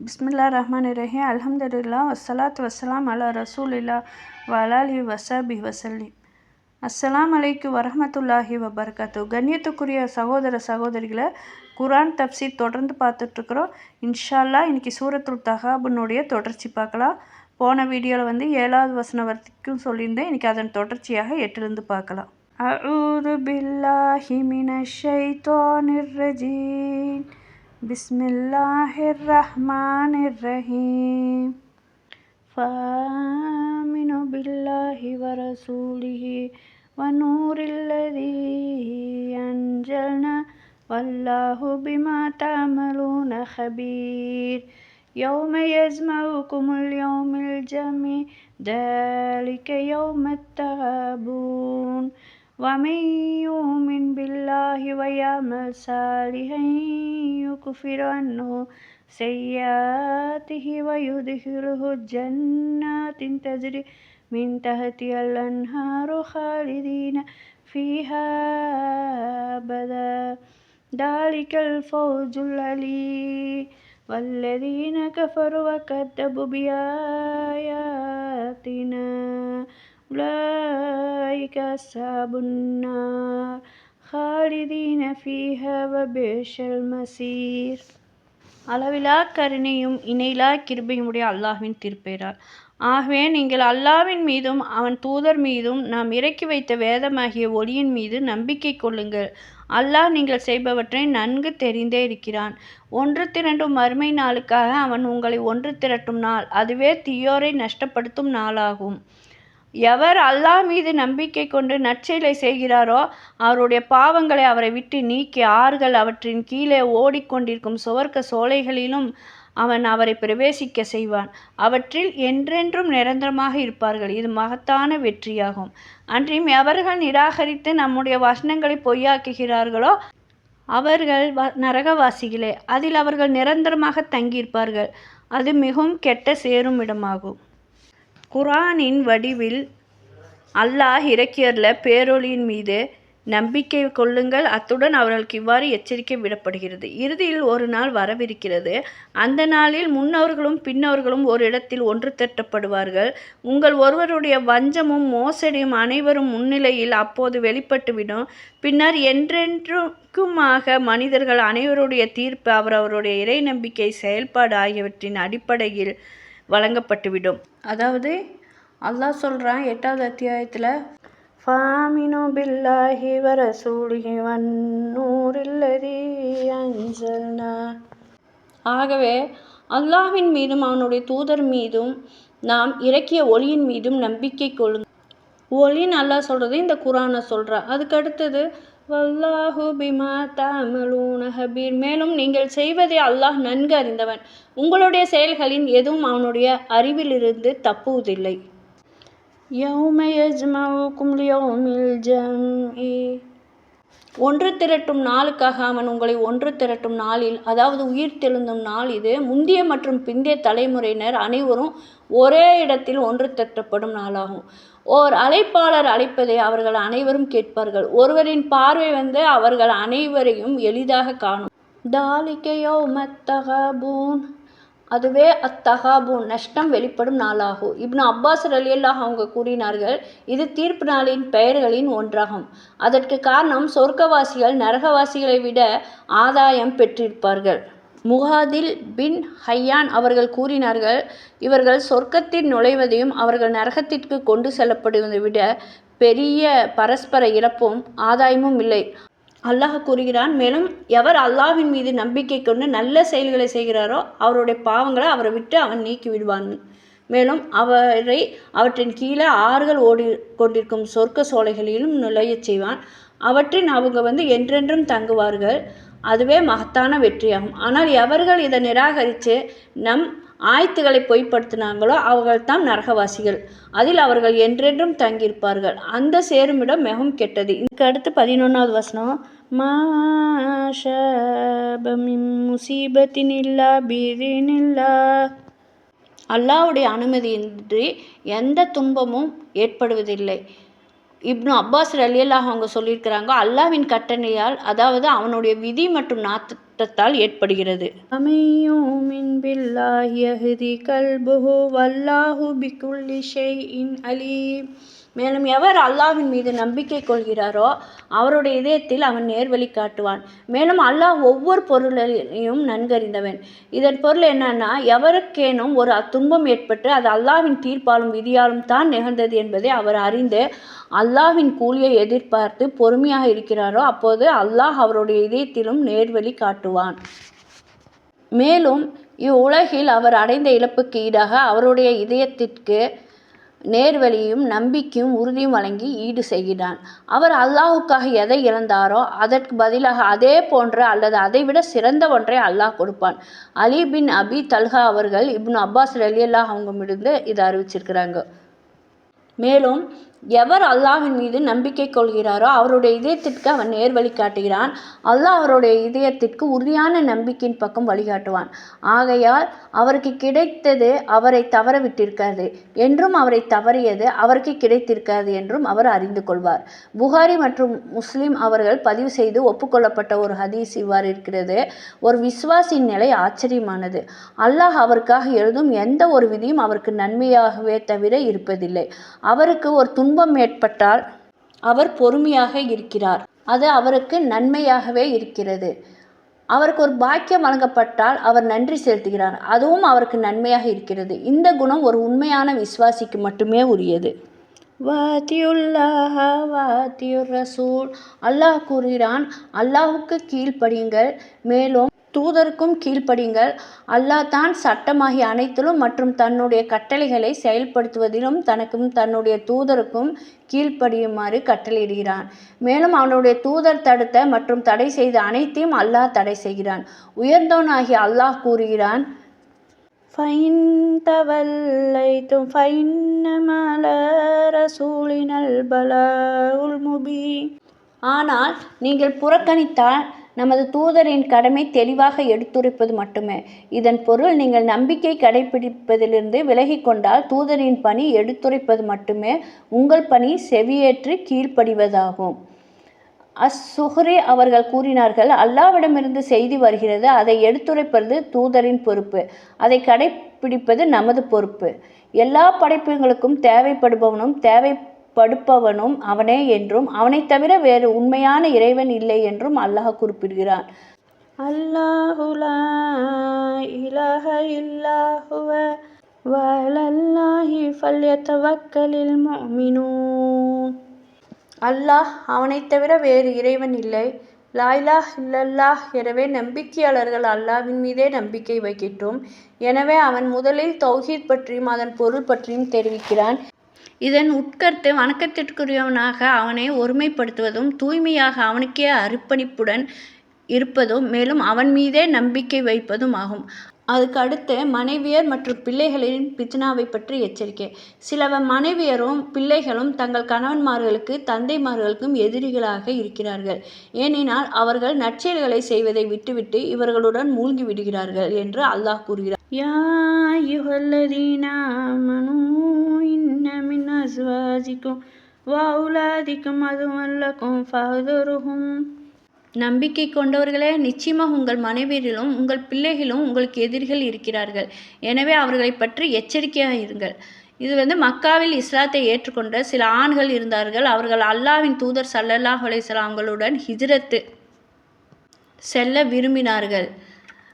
பிஸ்மில்லா ரஹ்மான் ரஹீம் அல்ஹம்துலில்லா வஸ்ஸலாத்து வஸ்ஸலாம் அலா ரசூலில்லா வலாலி வசபி வசல்லி அஸ்ஸலாம் அலைக்கு வரமத்துல்லாஹி வபர்கத்து கண்ணியத்துக்குரிய சகோதர சகோதரிகளை குரான் தப்சி தொடர்ந்து பார்த்துட்ருக்குறோம். இன்ஷால்லா இன்றைக்கி சூரத்துல் தஹாபுனுடைய தொடர்ச்சி பார்க்கலாம். போன வீடியோவில் வந்து ஏழாவது வசனம் வரைக்கும் சொல்லியிருந்தேன். இன்றைக்கி அதன் தொடர்ச்சியாக எட்டிலிருந்து பார்க்கலாம். அஊது பில்லாஹி மினஷ் ஷைத்தானிர் بسم الله الرحمن الرحيم فآمنوا بالله ورسوله ونور الذي أنزلنا والله بما تعملون خبير يوم يجمعكم اليوم الجميع ذلك يوم التغابون ومن يؤمن بالله ويعمل صالحا يكفر عنه سيئاته ويدخله جنات تجري من تحتها الأنهار خالدين فيها أبدا ذلك الفوز العلي والذين كفروا وكذبوا بآياتنا أولئك أصحاب النار خالدين فيها وبئس المصير அளவிலா கருணையும் இணையிலா கிருபையுடைய அல்லாஹ்வின் திருப்பெயரால் ஆகவே நீங்கள் அல்லாவின் மீதும் அவன் தூதர் மீதும் நாம் இறக்கி வைத்த வேதமாகிய ஒளியின் மீது நம்பிக்கை கொள்ளுங்கள் அல்லாஹ் நீங்கள் செய்பவற்றை நன்கு தெரிந்தே இருக்கிறான் ஒன்று திரண்டும் மறுமை நாளுக்காக அவன் உங்களை ஒன்று திரட்டும் நாள் அதுவே தீயோரை நஷ்டப்படுத்தும் நாளாகும் எவர் அல்லாஹ் மீது நம்பிக்கை கொண்டு நற்செயலை செய்கிறாரோ அவருடைய பாவங்களை அவரை விட்டு நீக்கி ஆறுகள் அவற்றின் கீழே ஓடிக்கொண்டிருக்கும் சுவர்க்க சோலைகளிலும் அவன் அவரை பிரவேசிக்க செய்வான். அவற்றில் என்றென்றும் நிரந்தரமாக இருப்பார்கள். இது மகத்தான வெற்றியாகும். அன்றியும் எவர்கள் நிராகரித்து நம்முடைய வசனங்களை பொய்யாக்குகிறார்களோ அவர்கள் வ நரகவாசிகளே அதில் அவர்கள் நிரந்தரமாக தங்கியிருப்பார்கள். அது மிகவும் கெட்ட சேரும் இடமாகும். குரானின் வடிவில் அல்லாஹ் இறக்கியர்ல பேரொளியின் மீது நம்பிக்கை கொள்ளுங்கள். அத்துடன் அவர்களுக்கு இவ்வாறு எச்சரிக்கை விடப்படுகிறது. இறுதியில் ஒரு நாள் வரவிருக்கிறது. அந்த நாளில் முன்னவர்களும் பின்னவர்களும் ஒரு இடத்தில் ஒன்று திரட்டப்படுவார்கள். உங்கள் ஒருவருடைய வஞ்சமும் மோசடியும் அனைவரும் முன்னிலையில் அப்போது வெளிப்பட்டுவிடும். பின்னர் என்றென்றுக்குமாக மனிதர்கள் அனைவருடைய தீர்ப்பு அவரவருடைய இறை நம்பிக்கை செயல்பாடு ஆகியவற்றின் அடிப்படையில் வழங்கப்பட்டுவிடும். அதாவது அல்லாஹ் சொல்கிறான் எட்டாவது அத்தியாயத்தில் ஃபாமினோ பில்லாஹி வரசூலிஹி வன்னூரில்லதி அஞ்சல்னா ஆகவே அல்லாஹ்வின் மீதும் அவனுடைய தூதர் மீதும் நாம் இறக்கிய ஒளியின் மீதும் நம்பிக்கை கொள்ளும். ஒளின்னு அல்லாஹ் சொல்கிறது இந்த குரானை சொல்கிறா அதுக்கு அடுத்தது வல்லாஹு பிமா தாமலூன ஹபீர். மேலும் நீங்கள் செய்வதை அல்லாஹ் நன்கு அறிந்தவன். உங்களுடைய செயல்களின் எதுவும் அவனுடைய அறிவிலிருந்து தப்புவதில்லை. ஒன்று திரட்டும் நாளுக்காக அவன் உங்களை ஒன்று திரட்டும் நாளில் அதாவது உயிர் தெழுந்தும் நாள் இது முந்தைய மற்றும் பிந்தைய தலைமுறையினர் அனைவரும் ஒரே இடத்தில் ஒன்று திரட்டப்படும் நாளாகும். ஓர் அழைப்பாளர் அழைப்பதை அவர்கள் அனைவரும் கேட்பார்கள். ஒருவரின் பார்வை வந்து அவர்கள் அனைவரையும் எளிதாக காணும். தாலிகையோ மத்தகபூன் அதுவே அத்தகாபூன் நஷ்டம் வெளிப்படும் நாளாகும். இப்னு அப்பாஸ் அலியல்லாஹ் அவங்க கூறினார்கள் இது தீர்ப்பு நாளின் பெயர்களின் ஒன்றாகும். அதற்கு காரணம் சொர்க்கவாசிகள் நரகவாசிகளை விட ஆதாயம் பெற்றிருப்பார்கள். முகாதில் பின் ஹையான் அவர்கள் கூறினார்கள் இவர்கள் சொர்க்கத்தில் நுழைவதையும் அவர்கள் நரகத்திற்கு கொண்டு செல்லப்படுவதை விட பெரிய பரஸ்பர இழப்பும் ஆதாயமும் இல்லை. அல்லாஹ் கூறுகிறான் மேலும் எவர் அல்லாஹ்வின் மீது நம்பிக்கை கொண்டு நல்ல செயல்களை செய்கிறாரோ அவருடைய பாவங்களை அவரை விட்டு அவன் நீக்கி விடுவான். மேலும் அவரை அவற்றின் கீழே ஆறுகள் ஓடி கொண்டிருக்கும் சொர்க்க சோலைகளிலும் நுழையச் செய்வான். அவற்றின் அவங்க வந்து என்றென்றும் தங்குவார்கள். அதுவே மகத்தான வெற்றியாகும். ஆனால் எவர்கள் இதை நிராகரித்து நம் ஆயத்துகளை பொய்ப்படுத்தினாங்களோ அவர்கள் தான் நரகவாசிகள். அதில் அவர்கள் என்றென்றும் தங்கியிருப்பார்கள். அந்த சேருமிடம் மிகவும் கெட்டது. இதுக்கு அடுத்து பதினொன்றாவது வசனம். மாஷபமின் முசீபத்தின் பீதினில்லா அல்லாவுடைய அனுமதியின்றி எந்த துன்பமும் ஏற்படுவதில்லை. இப்னு அப்பாஸ் ரலியல்லாஹு அவங்க சொல்லியிருக்கிறாங்க அல்லாஹ்வின் கட்டணையால் அதாவது அவனுடைய விதி மற்றும் நாட்டத்தால் ஏற்படுகிறது. அமையூமின் யஹ்தி கல்புஹு வல்லாஹு அலீம். மேலும் எவர் அல்லாவின் மீது நம்பிக்கை கொள்கிறாரோ அவருடைய இதயத்தில் அவன் நேர்வழி காட்டுவான். மேலும் அல்லாஹ் ஒவ்வொரு பொருளையும் நன்கறிந்தவன். இதன் பொருள் என்னன்னா எவருக்கேனும் ஒரு துன்பம் ஏற்பட்டு அது அல்லாஹ்வின் தீர்ப்பாலும் விதியாலும் தான் நிகழ்ந்தது என்பதை அவர் அறிந்து அல்லாஹ்வின் கூலியை எதிர்பார்த்து பொறுமையாக இருக்கிறாரோ அப்போது அல்லாஹ் அவருடைய இதயத்திலும் நேர்வழி காட்டுவான். மேலும் இவ்வுலகில் அவர் அடைந்த இழப்புக்கு ஈடாக அவருடைய இதயத்திற்கு நேர்வழியும் நம்பிக்கையும் உறுதியும் வழங்கி ஈடு செய்கிறான். அவர் அல்லாஹுக்காக எதை இழந்தாரோ அதற்கு பதிலாக அதே போன்ற அல்லது அதைவிட சிறந்த ஒன்றை அல்லாஹ் கொடுப்பான். அலி பின் அபி தல்ஹா அவர்கள் இப்னு அப்பாஸ் ரலியல்லாஹ் அவங்கமிருந்து இதை அறிவிச்சிருக்கிறாங்க. மேலும் எவர் அல்லாஹின் மீது நம்பிக்கை கொள்கிறாரோ அவருடைய இதயத்திற்கு அவன் நேர் வழிகாட்டுகிறான் அல்லாஹ் அவருடைய இதயத்திற்கு உறுதியான நம்பிக்கையின் பக்கம் வழிகாட்டுவான். ஆகையால் அவருக்கு கிடைத்தது அவரை தவற விட்டிருக்காது என்றும் அவரை தவறியது அவருக்கு கிடைத்திருக்காது என்றும் அவர் அறிந்து கொள்வார். புகாரி மற்றும் முஸ்லிம் அவர்கள் பதிவு செய்து ஒப்புக்கொள்ளப்பட்ட ஒரு ஹதீஸ் இவ்வாறு இருக்கிறது. ஒரு விஸ்வாசின் நிலை ஆச்சரியமானது. அல்லாஹ் அவருக்காக எழுதும் எந்த ஒரு விதியும் அவருக்கு நன்மையாகவே தவிர இருப்பதில்லை. அவருக்கு ஒரு துன்ப துன்பம் ஏற்பட்டால் அவர் பொறுமையாக இருக்கிறார். அது அவருக்கு நன்மையாகவே இருக்கிறது. அவருக்கு ஒரு பாக்கியம் வழங்கப்பட்டால் அவர் நன்றி செலுத்துகிறார். அதுவும் அவருக்கு நன்மையாக இருக்கிறது. இந்த குணம் ஒரு உண்மையான விசுவாசிக்கு மட்டுமே உரியது. வாத்தியுல்லாஹ வாத்தியுர் ரசூல். அல்லாஹ் கூறுகிறான் அல்லாஹுக்கு கீழ்ப்படியுங்கள். மேலும் தூதருக்கும் கீழ்ப்படியுங்கள் அல்லாஹ் தான் சட்டமாகிய அனைத்திலும் மற்றும் தன்னுடைய கட்டளைகளை செயல்படுத்துவதிலும் தனக்கும் தன்னுடைய தூதருக்கும் கீழ்ப்படியுமாறு கட்டளையிடுகிறான் மேலும் அவனுடைய தூதர் தடுத்த மற்றும் தடை செய்த அனைத்தையும் அல்லாஹ் தடை செய்கிறான் உயர்ந்தவனாகிய அல்லாஹ் கூறுகிறான் فإن توليتم فإنما على رسولنا البلاغ المبين ஆனால் நீங்கள் புறக்கணித்தால் நமது தூதரின் கடமை தெளிவாக எடுத்துரைப்பது மட்டுமே. இதன் பொருள் நீங்கள் நம்பிக்கை கடைபிடிப்பதிலிருந்து விலகி கொண்டால் தூதரின் பணி எடுத்துரைப்பது மட்டுமே. உங்கள் பணி செவியேற்று கீழ்ப்படிவதாகும். அஸ் அவர்கள் கூறினார்கள் அல்லாவிடமிருந்து செய்தி வருகிறது அதை எடுத்துரைப்பது தூதரின் பொறுப்பு. அதை கடைபிடிப்பது நமது பொறுப்பு. எல்லா படைப்புகளுக்கும் தேவைப்படுபவனும் தேவை தேவைப்படுப்பவனும் அவனே என்றும் அவனை தவிர வேறு உண்மையான இறைவன் இல்லை என்றும் அல்லாஹ் குறிப்பிடுகிறான். அல்லாஹுலா இலஹ இல்லாஹுவ வலல்லாஹி ஃபல்யத்தவக்கலில் முஃமினூன் அல்லாஹ் அவனைத் தவிர வேறு இறைவன் இல்லை. லாய்லாஹ் இல்லல்லாஹ் எனவே நம்பிக்கையாளர்கள் அல்லாவின் மீதே நம்பிக்கை வைக்கட்டும். எனவே அவன் முதலில் தௌஹீத் பற்றியும் அதன் பொருள் பற்றியும் தெரிவிக்கிறான். இதன் உட்கருத்து வணக்கத்திற்குரியவனாக அவனை ஒருமைப்படுத்துவதும் தூய்மையாக அவனுக்கே அர்ப்பணிப்புடன் இருப்பதும் மேலும் அவன் மீதே நம்பிக்கை வைப்பதும் ஆகும். அதுக்கடுத்து மனைவியர் மற்றும் பிள்ளைகளின் பித்னாவை பற்றி எச்சரிக்கை. சில மனைவியரும் பிள்ளைகளும் தங்கள் கணவன்மார்களுக்கு தந்தைமார்களுக்கும் எதிரிகளாக இருக்கிறார்கள். ஏனென்றால் அவர்கள் நற்செயல்களை செய்வதை விட்டுவிட்டு இவர்களுடன் மூழ்கி விடுகிறார்கள் என்று அல்லாஹ் கூறுகிறார். யா آمنوا إن من أزواجكم وأولادكم عدوا لكم ஃபஹ்தருஹும் நம்பிக்கை கொண்டவர்களே நிச்சயமாக உங்கள் மனைவியிலும் உங்கள் பிள்ளைகளும் உங்களுக்கு எதிரிகள் இருக்கிறார்கள். எனவே அவர்களை பற்றி எச்சரிக்கையாக இருங்கள். இது வந்து மக்காவில் இஸ்லாத்தை ஏற்றுக்கொண்ட சில ஆண்கள் இருந்தார்கள். அவர்கள் அல்லாவின் தூதர் சல்லல்லாஹ் அலைஹிஸ்ஸலாம் ஹிஜ்ரத்து செல்ல விரும்பினார்கள்.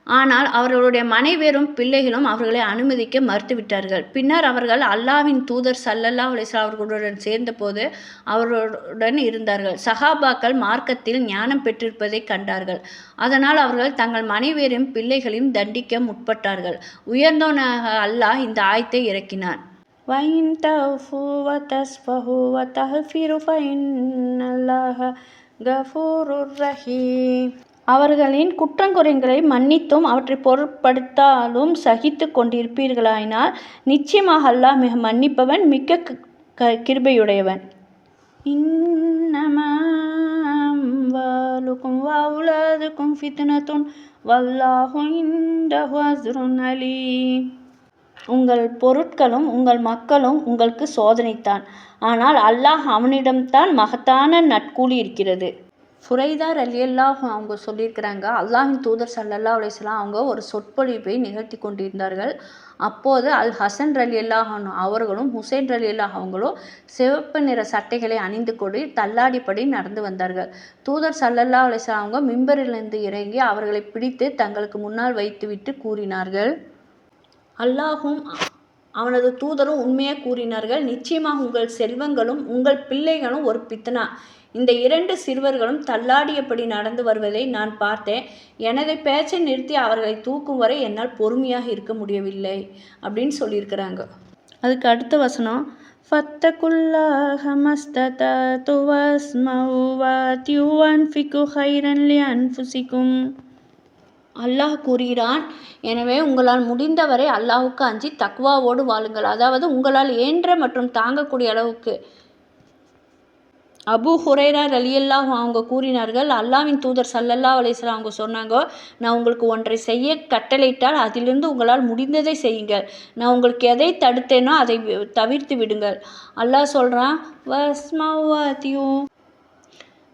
ஆனால் அவர்களுடைய மனைவியரும் பிள்ளைகளும் அவர்களை அனுமதிக்க மறுத்துவிட்டார்கள் பின்னர் அவர்கள் அல்லாவின் தூதர் சல்லல்லா அலிஸ்லாம் அவர்களுடன் சேர்ந்தபோது அவர்களுடன் இருந்தார்கள் சஹாபாக்கள் மார்க்கத்தில் ஞானம் பெற்றிருப்பதை கண்டார்கள் அதனால் அவர்கள் தங்கள் மனைவியரையும் பிள்ளைகளையும் தண்டிக்க முற்பட்டார்கள் உயர்ந்தவனாக அல்லாஹ் இந்த ஆயத்தை இறக்கினான் وَإِن تَعْفُوا وَتَصْفَحُوا وَتَغْفِرُوا فَإِنَّ اللَّهَ غَفُورٌ رَحِيمٌ அவர்களின் குற்றங்குறைகளை மன்னித்தும் அவற்றை பொருட்படுத்தாலும் சகித்து கொண்டிருப்பீர்களாயினால் நிச்சயமாக அல்லாஹ் மிக மன்னிப்பவன் மிக்க க கிருபையுடையவன். இன்னமாலுக்கும் வவுலாதுக்கும் ஃபித்னத்துன் வல்லாஹு இந்தஹு அஸ்ருன் உங்கள் பொருட்களும் உங்கள் மக்களும் உங்களுக்கு சோதனைத்தான். ஆனால் அல்லாஹ் அவனிடம்தான் மகத்தான நட்கூலி இருக்கிறது. ஃபுரைதா ரலியல்லாஹு அவங்க சொல்லியிருக்கிறாங்க அல்லாஹின் தூதர் சல்லல்லா அலிஸ்லாம் அவங்க ஒரு சொற்பொழிவை நிகழ்த்தி கொண்டிருந்தார்கள். அப்போது அல் ஹசன் ரலியல்லாஹ் அவர்களும் ஹுசைன் ரலியல்லாஹ் அவங்களும் சிவப்பு நிற சட்டைகளை அணிந்து கொண்டு தள்ளாடிப்படி நடந்து வந்தார்கள். தூதர் சல்லல்லா அலிஸ்லாம் அவங்க மிம்பரிலிருந்து இறங்கி அவர்களை பிடித்து தங்களுக்கு முன்னால் வைத்துவிட்டு கூறினார்கள். அல்லாஹும் அவனது தூதரும் உண்மையாக கூறினார்கள் நிச்சயமாக உங்கள் செல்வங்களும் உங்கள் பிள்ளைகளும் ஒரு பித்தனா? இந்த இரண்டு சிறுவர்களும் தள்ளாடியபடி நடந்து வருவதை நான் பார்த்தேன். எனது பேச்சை நிறுத்தி அவர்களை தூக்கும் வரை என்னால் பொறுமையாக இருக்க முடியவில்லை அப்படின்னு சொல்லியிருக்கிறாங்க. அதுக்கு அடுத்த வசனம் ஃபத்தகுல்லாஹ மஸ்ததது வஸ்மஉ வாத்தியு வன்ஃபிகு ஹைரன்லி லிஅன்ஃபுசிக்கும் அல்லாஹ் கூறுகிறான் எனவே உங்களால் முடிந்தவரை அல்லாஹுக்கு அஞ்சி தக்குவாவோடு வாழுங்கள். அதாவது உங்களால் ஏன்ற மற்றும் தாங்கக்கூடிய அளவுக்கு அபு ஹுரைரா ரலியல்லாஹ் அவங்க கூறினார்கள் அல்லாவின் தூதர் சல்லல்லா அலிஸ்லாம் அவங்க சொன்னாங்க நான் உங்களுக்கு ஒன்றை செய்ய கட்டளையிட்டால் அதிலிருந்து உங்களால் முடிந்ததை செய்யுங்கள். நான் உங்களுக்கு எதை தடுத்தேனோ அதை தவிர்த்து விடுங்கள். அல்லாஹ் சொல்கிறான் வஸ்மவாத்தியும்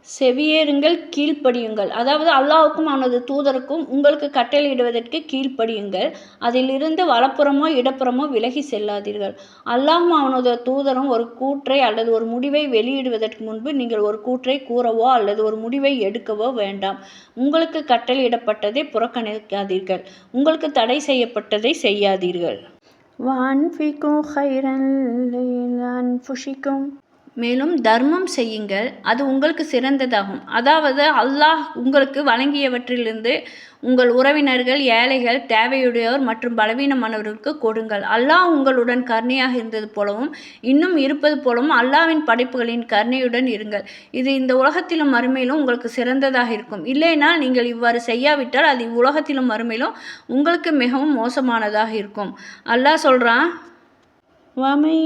செவியேறுங்கள் கீழ்ப்படியுங்கள். அதாவது அல்லாஹுக்கும் அவனது தூதருக்கும் உங்களுக்கு கட்டளையிடுவதற்கு கீழ்ப்படியுங்கள். அதிலிருந்து வலப்புறமோ இடப்புறமோ விலகி செல்லாதீர்கள். அல்லாஹும் அவனது தூதரும் ஒரு கூற்றை அல்லது ஒரு முடிவை வெளியிடுவதற்கு முன்பு நீங்கள் ஒரு கூற்றை கூறவோ அல்லது ஒரு முடிவை எடுக்கவோ வேண்டாம். உங்களுக்கு கட்டளையிடப்பட்டதை புறக்கணிக்காதீர்கள். உங்களுக்கு தடை செய்யப்பட்டதை செய்யாதீர்கள். வான்ஃபிக்கும் ஹைரன் மேலும் தர்மம் செய்யுங்கள். அது உங்களுக்கு சிறந்ததாகும். அதாவது அல்லாஹ் உங்களுக்கு வழங்கியவற்றிலிருந்து உங்கள் உறவினர்கள் ஏழைகள் தேவையுடையோர் மற்றும் பலவீனமானவர்களுக்கு கொடுங்கள். அல்லாஹ் உங்களுடன் கருணையாக இருந்தது போலவும் இன்னும் இருப்பது போலவும் அல்லாவின் படைப்புகளின் கருணையுடன் இருங்கள். இது இந்த உலகத்திலும் மறுமையிலும் உங்களுக்கு சிறந்ததாக இருக்கும். இல்லைனால் நீங்கள் இவ்வாறு செய்யாவிட்டால் அது இவ்வுலகத்திலும் மறுமையிலும் உங்களுக்கு மிகவும் மோசமானதாக இருக்கும். அல்லாஹ் சொல்கிறான் ومن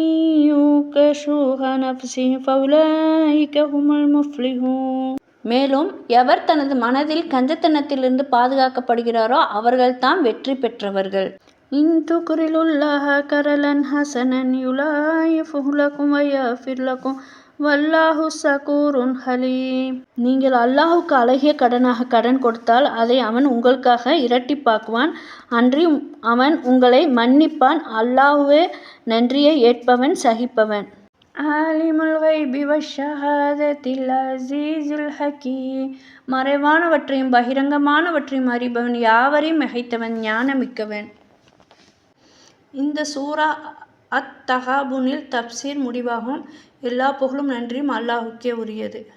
يوق شوح نفسه فأولئك هم المفلحون மேலும் எவர் தனது மனதில் கஞ்சத்தனத்திலிருந்து பாதுகாக்கப்படுகிறாரோ அவர்கள்தான் வெற்றி பெற்றவர்கள் இன் துகுரிலுல்லாஹ கரலன் ஹசனன் யுலாயிஃபுஹு லக்கும் வயஃபிர் லக்கும் வல்லாஹு சகூருன் ஹலீம். நீங்கள் அல்லாஹுக்கு அழகிய கடனாக கடன் கொடுத்தால் அதை அவன் உங்களுக்காக இரட்டிப்பாக்குவான். அன்றி அவன் உங்களை மன்னிப்பான். அல்லாஹுவே நன்றியை ஏற்பவன் சகிப்பவன். ஆலிமுல் கைபி வஷஹாதத்தில் அசீஸுல் ஹக்கீம் மறைவானவற்றையும் பகிரங்கமானவற்றையும் அறிபவன் யாவரையும் மிகைத்தவன் ஞானமிக்கவன். இந்த சூரா அத் தகாபுனில் தப்சீர் முடிவாகும். எல்லா புகழும் நன்றியும் அல்லாஹுக்கே உரியது.